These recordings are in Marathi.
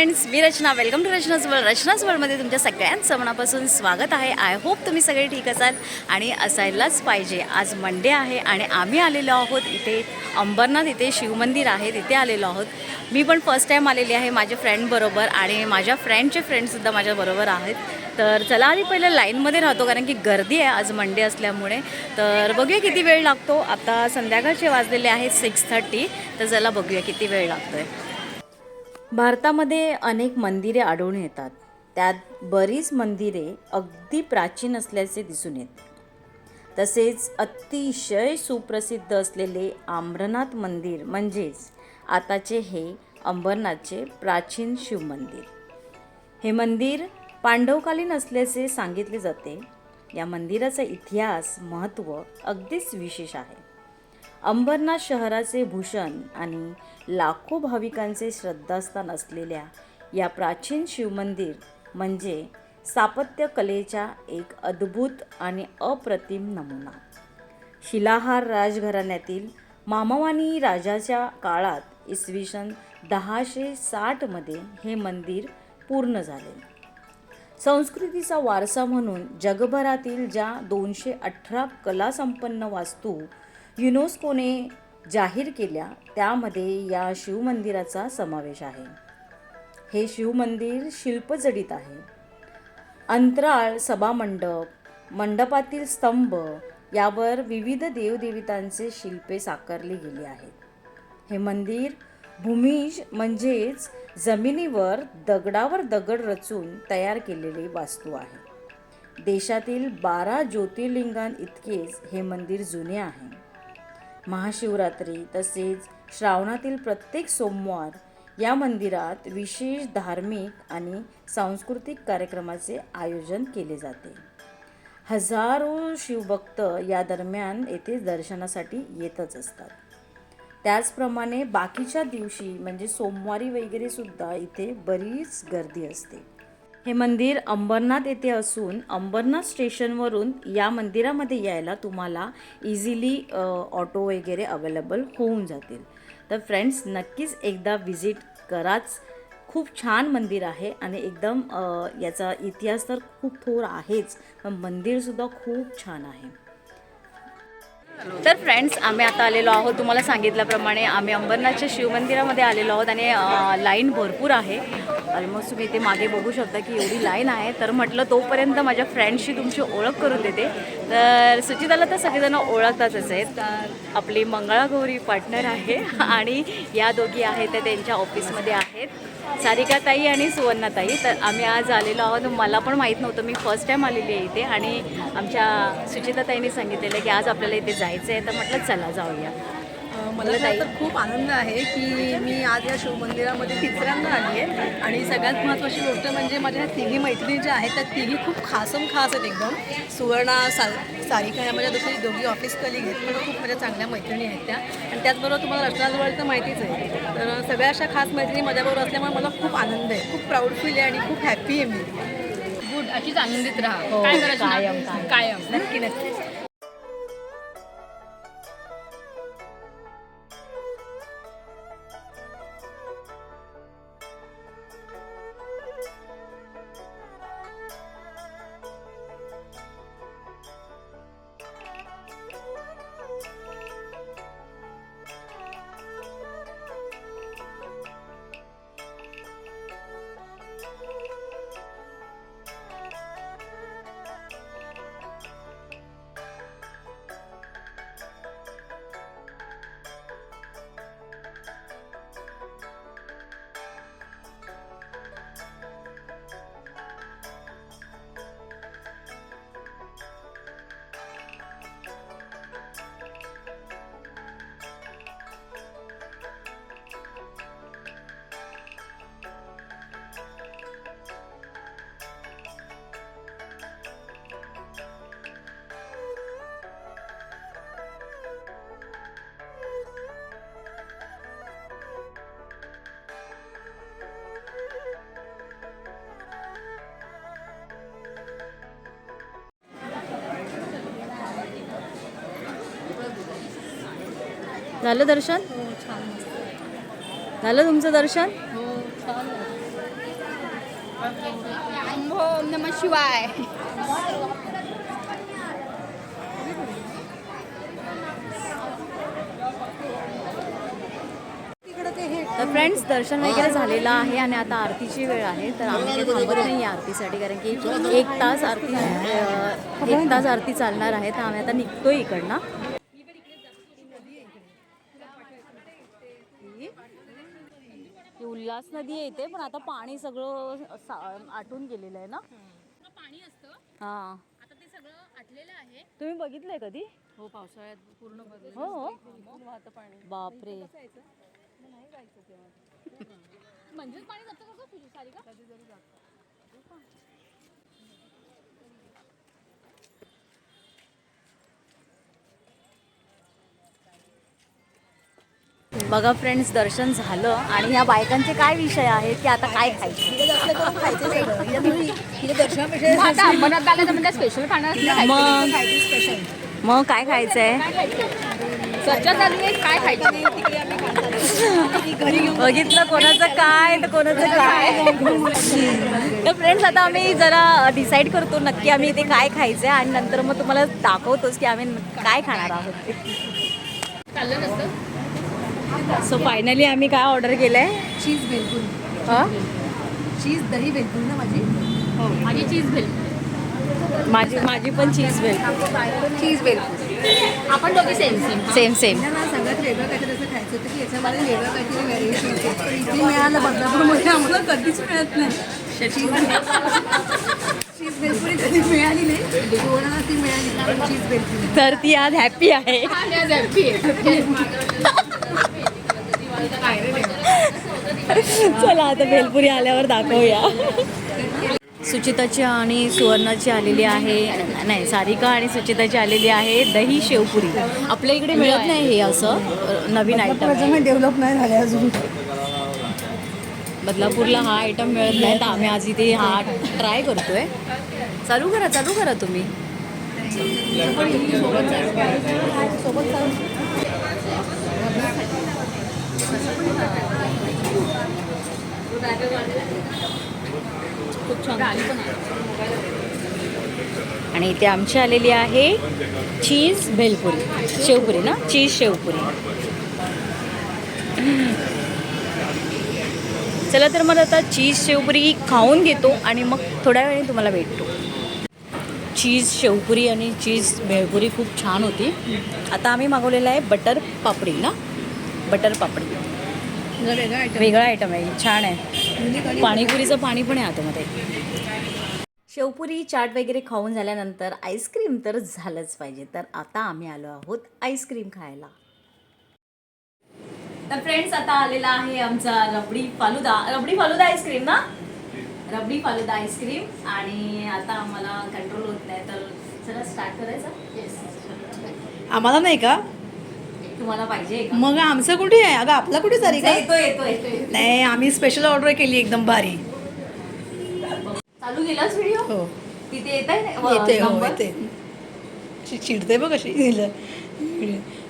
फ्रेंड्स मी रचना. वेलकम टू रचनाच वर्ल्ड रचनाच वर्ल्डमध्ये तुमच्या सगळ्यांचं मनापासून स्वागत आहे. आय होप तुम्ही सगळे ठीक असाल आणि असायलाच पाहिजे. आज मंडे आहे आणि आम्ही आलेलो आहोत इथे अंबरनाथ इथे शिवमंदिर आहे तिथे आलेलो आहोत. मी पण फर्स्ट टाईम आलेली आहे माझ्या फ्रेंडबरोबर आणि माझ्या फ्रेंडचे फ्रेंडसुद्धा माझ्याबरोबर आहेत. तर चला आधी पहिलं लाईनमध्ये राहतो कारण की गर्दी आहे आज मंडे असल्यामुळे. तर बघूया किती वेळ लागतो. आता संध्याकाळचे वाजलेले आहेत सिक्स थर्टी तर चला बघूया किती वेळ लागतो आहे भारतामध्ये अनेक मंदिरे आढळून येतात. त्यात बरीच मंदिरे अगदी प्राचीन असल्याचे दिसून येते. तसेच अतिशय सुप्रसिद्ध असलेले आम्रनाथ मंदिर म्हणजेच आताचे हे अंबरनाथचे प्राचीन शिवमंदिर हे मंदिर पांडवकालीन असल्याचे सांगितले जाते. या मंदिराचा इतिहास महत्त्व अगदीच विशेष आहे. अंबरनाथ शहराचे भूषण आणि लाखो भाविकांचे श्रद्धास्थान असलेल्या या प्राचीन शिवमंदिर म्हणजे स्थापत्यकलेचा एक अद्भुत आणि अप्रतिम नमुना. शिलाहार राजघराण्यातील मामावानी राजाच्या काळात इसवी सन दहाशे साठमध्ये हे मंदिर पूर्ण झाले. संस्कृतीचा वारसा म्हणून जगभरातील ज्या दोनशे अठरा कलासंपन्न वास्तू युनेस्कोने जाहीर केल्या त्यामध्ये या शिवमंदिराचा समावेश आहे. हे शिवमंदिर शिल्पजडित आहे. अंतराळ सभामंडप मंडपातील स्तंभ यावर विविध देवदेवतांचे शिल्पे साकारली गेली आहेत. हे मंदिर भूमिज म्हणजेच जमिनीवर दगडावर दगड रचून तयार केलेली वास्तू आहे. देशातील बारा ज्योतिर्लिंगां इतकेच हे मंदिर जुने आहे. महाशिवरात्री तसेच श्रावणातील प्रत्येक सोमवार या मंदिरात विशेष धार्मिक आणि सांस्कृतिक कार्यक्रमाचे आयोजन केले जाते. हजारो शिवभक्त या दरम्यान येथे दर्शनासाठी येतच असतात. त्याचप्रमाणे बाकीच्या दिवशी म्हणजे सोमवारी वगैरे सुद्धा इथे बरीच गर्दी असते. हे मंदिर अंबरनाथ येथे असून अंबरनाथ स्टेशनवरून या मंदिरामध्ये यायला तुम्हाला इझिली ऑटो वगैरे अवेलेबल होऊन जातील. तर फ्रेंड्स नक्कीच एकदा व्हिजिट कराच. खूप छान मंदिर आहे आणि एकदम याचा इतिहास तर खूप थोर आहेच पण मंदिरसुद्धा खूप छान आहे. तर फ्रेंड्स आम्ही आता आलेलो आहोत. तुम्हाला सांगितल्याप्रमाणे आम्ही अंबरनाथच्या शिवमंदिरामध्ये आलेलो आहोत आणि लाईन भरपूर आहे. ऑलमोस्ट तुम्ही इथे मागे बघू शकता की एवढी लाईन आहे. तर म्हटलं तोपर्यंत माझ्या फ्रेंडशी तुमची ओळख करून देते. तर सुचिताला तर सगळेजण ओळखतातच आहेत. तर आपली मंगळागौरी पार्टनर आहे आणि या दोघी आहेत त्या त्यांच्या ऑफिसमध्ये आहेत. सारिकाताई आणि सुवर्णाताई. तर आम्ही आज आलेलो आहोत. मला पण माहीत नव्हतं. मी फर्स्ट टाईम आलेली आहे इथे आणि आमच्या सुचिताताईंनी सांगितलेलं की आज आपल्याला इथे जायचं आहे तर म्हटलं चला जाऊया. मला तर खूप आनंद आहे की मी आज या शिवमंदिरामध्ये तिसऱ्यांदा आली आहे. आणि सगळ्यात महत्त्वाची गोष्ट म्हणजे माझ्या ह्या तिघी मैत्रिणी ज्या आहेत त्या तिघी खूप खासम खास आहेत एकदम. सुवर्णा सा सारिका ह्या माझ्या दोघी दोघी ऑफिस कलिग आहेत. पण खूप माझ्या चांगल्या मैत्रिणी आहेत त्या. आणि त्याचबरोबर तुम्हाला रचनाजवळ तर माहितीच आहे. तर सगळ्या अशा खास मैत्रिणी माझ्याबरोबर असल्यामुळे मला खूप आनंद आहे. खूप प्राऊड फील आहे आणि खूप हॅपी आहे मी. गुड अशीच आनंदित राहा. हो, काय करायचं? कायम. कायम. नक्की नक्की. झालं दर्शन? हो छान मस्त झालं तुमचं दर्शन? हो छान ओम नम शिवाय. तर फ्रेंड्स दर्शन वगैरे झालेलं आहे आणि आता आरतीची वेळ आहे तर आम्ही काही थांबत नाही आरतीसाठी कारण की एक तास आरती एक तास आरती चालणार आहे तर आम्ही आता निघतोय इकडनं. ही उल्हास नदी आहे इथे पण आता पाणी सगळं सा- आटून गेलेलं आहे ना. पाणी असतं. हा. आता ते सगळं आटलेलं आहे. तुम्ही बघितलंय कधी? हो पावसाळ्यात पूर्ण हो बापरे. म्हणजेच पाणी जातं का गं तुझी सारी का बघा फ्रेंड्स दर्शन झालं. आणि ह्या बायकांचे काय विषय आहेत की आता काय खायचं? म्हणजे स्पेशल खाणार असलं काय? मग खायची काय खायचंय? आहे काय खायचं? बघितलं कोणाचं काय तर कोणाचं काय. तर फ्रेंड्स आता आम्ही जरा डिसाईड करतो नक्की आम्ही इथे काय खायचंय आणि नंतर मग तुम्हाला दाखवतोच की आम्ही काय खाणार आहोत. ते सो फायनली आम्ही काय ऑर्डर केलंय? चीज बेलपूर हा? चीज दही बेलपूर ना माझी. आणि चीज भेल माझी माझी पण चीज वेल चीज बेलपूर आपण दोघी सेम सेम सेम सेम ना सगळ्यात वेगळं काहीतरी असं खायचं होतं की याच्यामध्ये वेगळं काहीतरी व्हेरिएशन होते. इथे मिळालं बदलापूरमध्ये आम्हाला कधीच मिळत नाही. चीज बेलपुरी मिळाली नाही. ती बेलपुरी तर ती आज हॅपी आहे. चला आता भेलपुरी आल्यावर दाखवूया. सुचिताची आणि सुवर्णाची आलेली आहे नाही सारिका आणि सुचिताची आलेली आहे दही शेवपुरी. आपल्या इकडे मिळत नाही हे असं नवीन आयटम डेव्हलप नाही झाले अजून. बदलापूरला हा आयटम मिळत नाही तर आम्ही आज इथे हा ट्राय करतोय. चालू करा चालू करा तुम्ही. खूप छान आणि इथे आमची आलेली आहे चीज भेलपुरी शेवपुरी ना? चीज शेवपुरी. चला तर मग आता चीज शेवपुरी खाऊन घेतो आणि मग थोड्या वेळाने तुम्हाला भेटतो. चीज शेवपुरी आणि चीज भेळपुरी खूप छान होती. आता आम्ही मागवलेलं आहे बटर पापडी ना? बटर पापडी. वेगळं आयटम आहे छान आहे. पाणीपुरीचं पाणी पण आहे आतमध्ये. शेवपुरी चाट वगैरे खाऊन झाल्यानंतर आईस्क्रीम तर झालंच पाहिजे. तर आता आम्ही आलो आहोत आईस्क्रीम खायला. तर फ्रेंड्स आता आलेला आहे आमचा रबडी फालुदा. रबडी फालुदा आईस्क्रीम ना? Rabdi falooda ice cream. आणि आता आम्हाला कंट्रोल होत नाही तर चला स्टार्ट करायचं. आम्हाला नाही का? तुम्हाला पाहिजे का? मग आमचं कुठे आहे? अगं आपला कुठे चाली का? येतो येतो येतो नाही आम्ही स्पेशल ऑर्डर केली एकदम भारी. चालू केलाच व्हिडिओ हो. तिथे येत हो येते चिडते बघ कशी.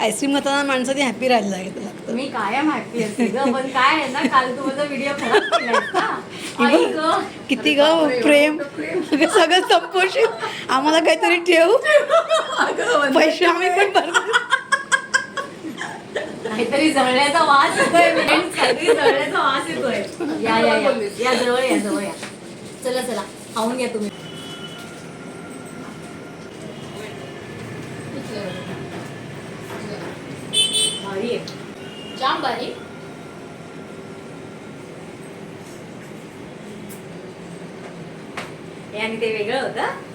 आईस्क्रीम खाताना माणसं ती हॅपी राहायला लागतं मी कायम हॅपी असते ग पण काय आहे ना काल व्हिडिओ खराब केलायस ना आई ग. किती ग? प्रेम. सगळं संपोषित आम्हाला काहीतरी ठेव? पैसे आम्ही पण भरतो काहीतरी जळण्याचा वास येतोय friends. काहीतरी जळण्याचा वास येतोय. या या या. या जवळ या जवळ या. चला चला. खाऊन घ्या तुम्ही. भारी आहे. जाम बारी हे आणि ते वेगळं होतं.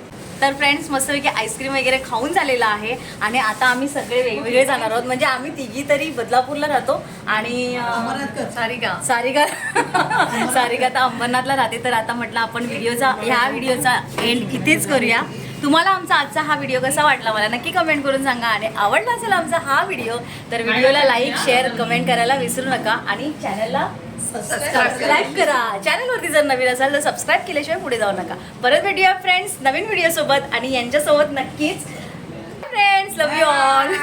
तर फ्रेंड्स मस्तपैकी आईस्क्रीम वगैरे खाऊन झालेलं आहे. आणि आता आम्ही सगळे वेगवेगळे जाणार आहोत. म्हणजे आम्ही तिघी तरी बदलापूरला राहतो. आणि सारिका. सारिका. सारिका आता अंबरनाथला राहते. तर आता म्हटलं आपण व्हिडिओचा ह्या व्हिडिओचा एंड इथेच करूया. तुम्हाला आमचा आजचा हा व्हिडिओ कसा वाटला मला नक्की कमेंट करून सांगा. आणि आवडला असेल आमचा हा व्हिडिओ तर व्हिडिओला लाईक शेअर कमेंट करायला विसरू नका. आणि चॅनलला सबस्क्राईब करा. चॅनलवरती जर नवीन असाल तर सबस्क्राईब केल्याशिवाय पुढे जाऊ नका. परत भेटूया फ्रेंड्स नवीन व्हिडिओसोबत आणि यांच्यासोबत नक्कीच फ्रेंड्स लव यू ऑल